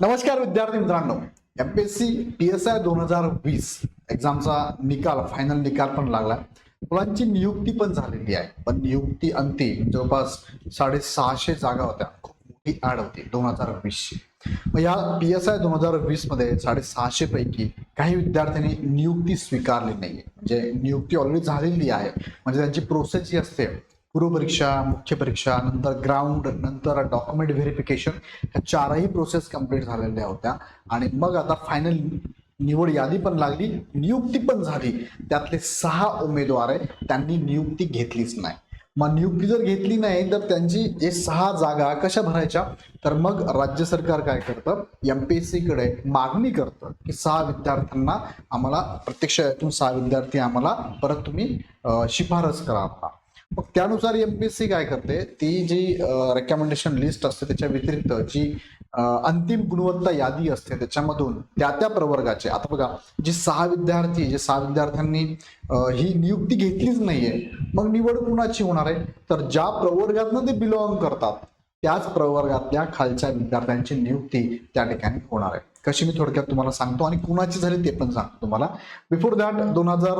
नमस्कार विद्यार्थी मित्रांनो. M P S C P S I दोन हजार वीस एक्झामचा निकाल फायनल निकाल पण लागला. मुलांची नियुक्ती पण झालेली आहे. पण नियुक्ती अंती जवळपास साडेसहाशे जागा होत्या. खूप मोठी ऍड होती दोन हजार वीसची मग या पी एस आय दोन हजार वीसमध्ये साडेसहाशे पैकी काही विद्यार्थ्यांनी नियुक्ती स्वीकारली नाहीये. म्हणजे नियुक्ती ऑलरेडी झालेली आहे. म्हणजे त्यांची प्रोसेस जी असते पूर्वपरीक्षा मुख्य परीक्षा नंतर ग्राउंड नंतर डॉक्युमेंट व्हेरिफिकेशन ह्या चारही प्रोसेस कंप्लीट झालेल्या होत्या. आणि मग आता फायनल निवड यादी पण लागली नियुक्ती पण झाली. त्यातले सहा उमेदवार आहे त्यांनी नियुक्ती घेतलीच नाही. मग नियुक्ती जर घेतली नाही तर त्यांची जे सहा जागा कशा भरायच्या? तर मग राज्य सरकार काय करतं? एम पी एसकडे मागणी करतं की सहा विद्यार्थ्यांना आम्हाला प्रत्यक्ष यातून सहा विद्यार्थी आम्हाला परत तुम्ही शिफारस करा मग त्यानुसार एमपीएससी काय करते? ती जी रेकमेंडेशन लिस्ट असते त्याच्या व्यतिरिक्त जी अंतिम गुणवत्ता यादी असते त्याच्यामधून त्या त्या प्रवर्गाचे. आता बघा जे सहा विद्यार्थी जे सहा विद्यार्थ्यांनी ही नियुक्ती घेतलीच नाहीये मग निवड कुणाची होणार आहे? तर ज्या प्रवर्गातनं ते बिलॉंग करतात त्याच प्रवर्गातल्या खालच्या विद्यार्थ्यांची नियुक्ती त्या ठिकाणी होणार आहे. कशी मी थोडक्यात तुम्हाला सांगतो आणि कुणाची झाली ते पण सांगतो तुम्हाला. बिफोर दॅट दोन हजार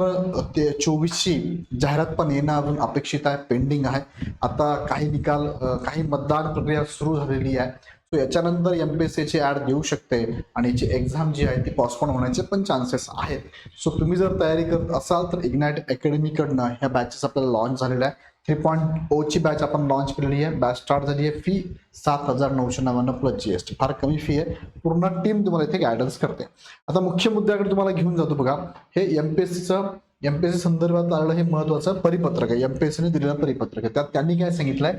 ते चोवीसची जाहिरात पण येणं अजून अपेक्षित आहे पेंडिंग आहे. आता काही निकाल काही मतदान प्रक्रिया सुरू झालेली आहे. तो याच्यानंतर एम पी एस सीची ॲड देऊ शकते आणि याची एक्झाम जी आहे ती पॉस्टपोन होण्याचे पण चान्सेस आहेत. सो तुम्ही जर तयारी करत असाल तर इग्नाइट अकॅडमीकडनं ह्या बॅचेस आपल्याला लॉन्च झालेल्या आहे थ्री पॉईंट ओची बॅच आपण लॉन्च केलेली आहे. बॅच स्टार्ट झाली आहे. फी सात हजार नऊशे नव्याण्णव प्लस जी एस टी फार कमी फी आहे. पूर्ण टीम तुम्हाला इथे गायडन्स करते. आता मुख्य मुद्द्याकडे तुम्हाला घेऊन जातो बघा. हे एम पी एस सीचं एम पी एस सी संदर्भात आलेलं हे महत्वाचं परिपत्रक आहे. एम पी एस सीने दिलेलं परिपत्रक आहे. त्यात त्यांनी काय सांगितलंय?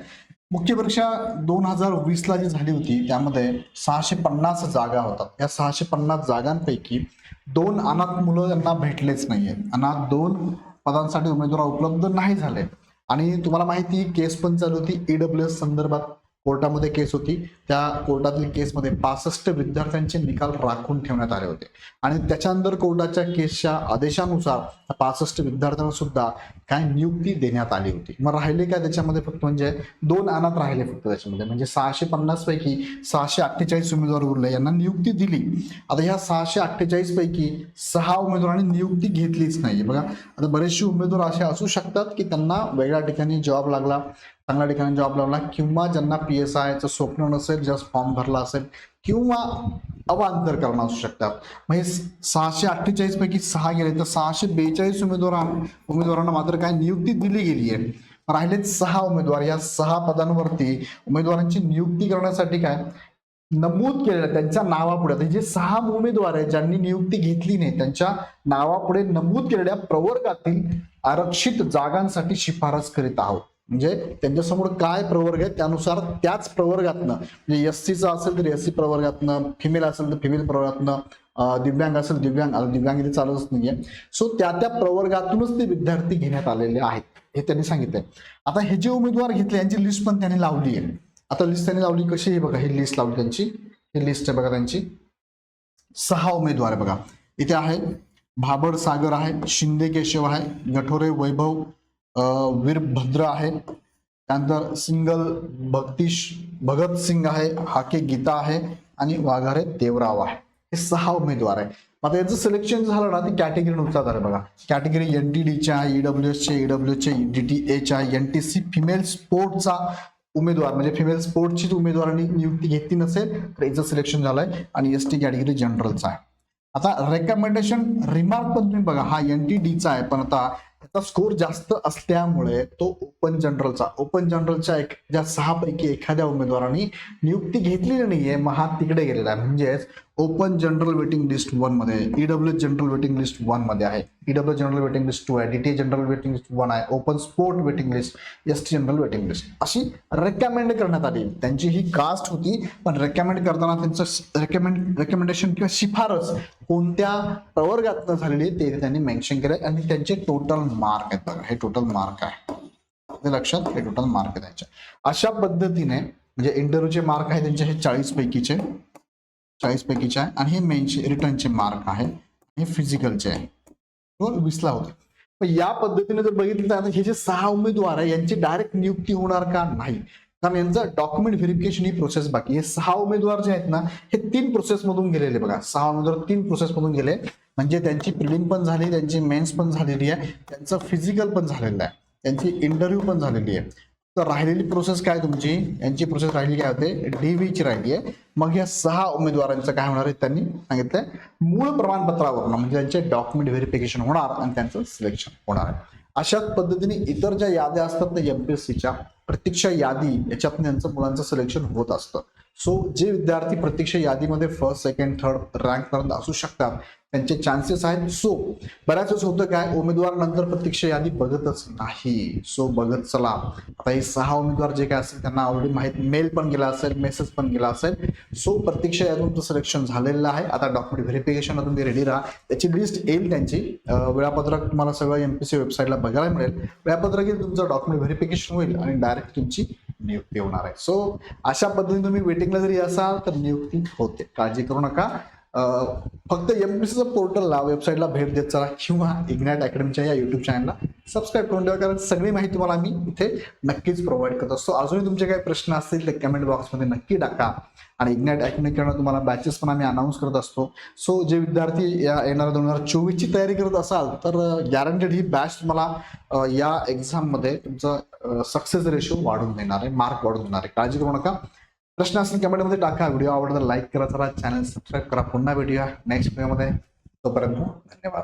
मुख्य परीक्षा दोन हजार वीसला जी झाली होती त्यामध्ये सहाशे पन्नास जागा होतात. या सहाशे पन्नास जागांपैकी दोन अनाथ मुलं यांना भेटलेच नाहीये अनाथ दोन पदांसाठी उमेदवार उपलब्ध नाही झाले. आणि तुम्हाला माहिती केस पण चालू होती. ईडब्ल्यू एस संदर्भात कोर्टामध्ये केस होती. त्या कोर्टातील केसमध्ये पासष्ट विद्यार्थ्यांचे निकाल राखून ठेवण्यात आले होते. आणि त्याच्यानंतर कोर्टाच्या केसच्या आदेशानुसार पासष्ट विद्यार्थ्यांना सुद्धा काय नियुक्ती देण्यात आली होती. मग राहिले काय त्याच्यामध्ये फक्त म्हणजे दोन अनाथ राहिले फक्त त्याच्यामध्ये. म्हणजे सहाशे पन्नास पैकी सहाशे अठ्ठेचाळीस उमेदवार उरले. यांना नियुक्ती दिली. आता ह्या सहाशे अठ्ठेचाळीस पैकी सहा उमेदवारांनी नियुक्ती घेतलीच नाही बघा आता बरेचसे उमेदवार असे असू शकतात की त्यांना वेगळ्या ठिकाणी जॉब लागला. चांगल्या ठिकाणी जॉब लावला किंवा ज्यांना पी एस आयचं स्वप्न नसेल जस्ट फॉर्म भरला असेल किंवा अवांतर करणं असू शकतात. मग हे सहाशे अठ्ठेचाळीस पैकी सहा गेले तर सहाशे बेचाळीस उमेदवारां उमेदवारांना मात्र काय नियुक्ती दिली गेली आहे. राहिलेत सहा उमेदवार. या सहा पदांवरती उमेदवारांची नियुक्ती करण्यासाठी काय? नमूद केलेलं त्यांच्या नावापुढे. जे सहा उमेदवार आहेत ज्यांनी नियुक्ती घेतली नाही त्यांच्या नावापुढे नमूद केलेल्या प्रवर्गातील आरक्षित जागांसाठी शिफारस करीत आहोत. म्हणजे त्यांच्यासमोर काय प्रवर्ग आहे त्यानुसार त्याच प्रवर्गातनं म्हणजे एस सीचं असेल तर एस सी प्रवर्गातनं फिमेल असेल तर फिमेल प्रवर्गातनं दिव्यांग असेल दिव्यांग दिव्यांग इथे चालतच नाहीये. सो त्या त्या प्रवर्गातूनच ते विद्यार्थी घेण्यात आलेले आहेत हे त्यांनी सांगितलंय. आता हे जे उमेदवार घेतले यांची लिस्ट पण त्यांनी लावली आहे. आता लिस्ट त्यांनी लावली कशी आहे बघा ही लिस्ट लावली त्यांची. ही लिस्ट आहे बघा त्यांची. सहा उमेदवार आहे बघा. इथे आहे भाबड सागर आहे शिंदे केशव आहे गठोरे वैभव वीरभद्र आहे. त्यानंतर सिंगल भक्तिश भगत सिंग आहे हाके गीता आहे आणि वाघारे देवराव आहे. हे सहा उमेदवार आहे आता याचं सिलेक्शन झालं ना ते कॅटेगरीनुसार झालं बघा. कॅटेगरी एन टी डीच्या आहे ईडब्ल्यू एसचे ईडब्ल्यूचे डी टी एच्या एन टी सी फिमेल स्पोर्टचा उमेदवार. म्हणजे फिमेल स्पोर्टची उमेदवारांनी नियुक्ती घेतली नसेल तर याचं सिलेक्शन झालंय आणि एस टी कॅटेगरी जनरलचा आहे. आता रेकमेंडेशन रिमार्क पण तुम्ही बघा. हा एन टी डीचा आहे पण आता त्याचा स्कोर जास्त असल्यामुळे तो ओपन जनरलचा ओपन जनरलच्या एक ज्या सहा पैकी एखाद्या उमेदवारांनी नियुक्ती घेतलेली नाहीये महा तिकडे गेलेला. आहे म्हणजेच ओपन जनरल वेटिंग लिस्ट वनमध्ये ईडब्ल्यू जनरल वेटिंग लिस्ट वनमध्ये आहे. EW general waiting list two आहे. DT general waiting list one आहे. Open sport waiting list S T general waiting list अशी रेकमेंड करण्यात आली. त्यांची ही कास्ट होती. पण रेकमेंड करताना त्यांचं रेकमेंड रेकमेंडेशन किंवा शिफारस कोणत्या प्रवर्गातनं झालेली ते त्यांनी मेन्शन केलं आणि त्यांचे टोटल मार्क आहेत बघा. हे टोटल मार्क आहे. ते लक्षात हे टोटल मार्क द्यायचे त्यांचे अशा पद्धतीने म्हणजे इंटरव्ह्यूचे मार्क आहे त्यांचे हे चाळीस पैकीचे. चाळीस पैकीचे आहे आणि हे मेनचे रिटर्नचे मार्क आहे. हे फिजिकलचे आहे. तो विसला होता. पण या पद्धतीने जर बघितलं तर हे जे सहा उमेदवार आहे यांची डायरेक्ट नियुक्ती होणार का नाही? कारण यांचं डॉक्युमेंट व्हेरिफिकेशन ही प्रोसेस बाकी हे सहा उमेदवार जे आहेत ना हे तीन प्रोसेस मधून गेलेले बघा. सहा उमेदवार तीन प्रोसेस मधून गेले. म्हणजे त्यांची प्रिलिम पण झाली त्यांची मेन्स पण झालेली आहे. त्यांचं फिजिकल पण झालेलं आहे. त्यांची इंटरव्ह्यू पण झालेली आहे. तर राहिलेली प्रोसेस काय तुमची? यांची प्रोसेस राहिली काय होते? डीव्हीची राहिली आहे. मग या सहा उमेदवारांचं काय होणार आहे? त्यांनी सांगितलंय. मूळ प्रमाणपत्रावर म्हणजे त्यांचे डॉक्युमेंट व्हेरिफिकेशन होणार आणि त्यांचं सिलेक्शन होणार आहे. अशाच पद्धतीने इतर ज्या याद्या असतात ना एमपीएससीच्या प्रतीक्षा यादी याच्यातून त्यांचं मुलांचं सिलेक्शन होत असतं. सो जे विद्यार्थी प्रतीक्षा यादीमध्ये फर्स्ट सेकंड थर्ड रँक पर्यंत असू शकतात त्यांचे चान्सेस आहेत. सो बऱ्याच वेळेस होतं काय उमेदवार नंतर प्रत्यक्ष यादी बघतच नाही. सो बघत चला. आता हे सहा उमेदवार जे काय असेल त्यांना ऑलरेडी माहीत मेल पण गेला असेल मेसेज पण गेला असेल. सो प्रत्यक्ष यादून सिलेक्शन झालेलं आहे. आता डॉक्युमेंट व्हेरिफिकेशन तुम्ही रेडी राहा. त्याची लिस्ट येईल त्यांची. वेळापत्रक तुम्हाला सगळं एमपीसी वेबसाईटला बघायला मिळेल. वेळापत्रक येईल तुमचं डॉक्युमेंट व्हेरिफिकेशन होईल आणि डायरेक्ट तुमची नियुक्ती होणार आहे. सो अशा पद्धतीने तुम्ही वेटिंगला जरी असाल तर नियुक्ती होते. काळजी करू नका. फक्त एम पी सीचं पोर्टलला वेबसाईटला भेट देत चला किंवा इग्नॅट अकॅडमीच्या या युट्यूब चॅनलला सबस्क्राईब करून ठेवा कारण सगळी माहिती तुम्हाला आम्ही इथे नक्कीच प्रोव्हाइड करत. असतो अजूनही तुमचे काही प्रश्न असतील ते कमेंट बॉक्समध्ये नक्की टाका. आणि इग्नॅट अकॅडमीकडनं तुम्हाला बॅचेस पण आम्ही अनाऊन्स करत असतो. सो जे विद्यार्थी या येणाऱ्या दोन हजार चोवीसची तयारी करत असाल तर गॅरंटेड ही बॅच तुम्हाला या एक्झाममध्ये तुमचं सक्सेस रेशो वाढून देणार आहे मार्क वाढून देणार आहे. काळजी करू नका. प्रश्न असेल कमेंटमध्ये टाका. व्हिडिओ आवडला लाईक करा चला. चॅनल सबस्क्राईब करा. पुन्हा व्हिडिओ नेक्स्ट व्हिडिओमध्ये तोपर्यंत धन्यवाद.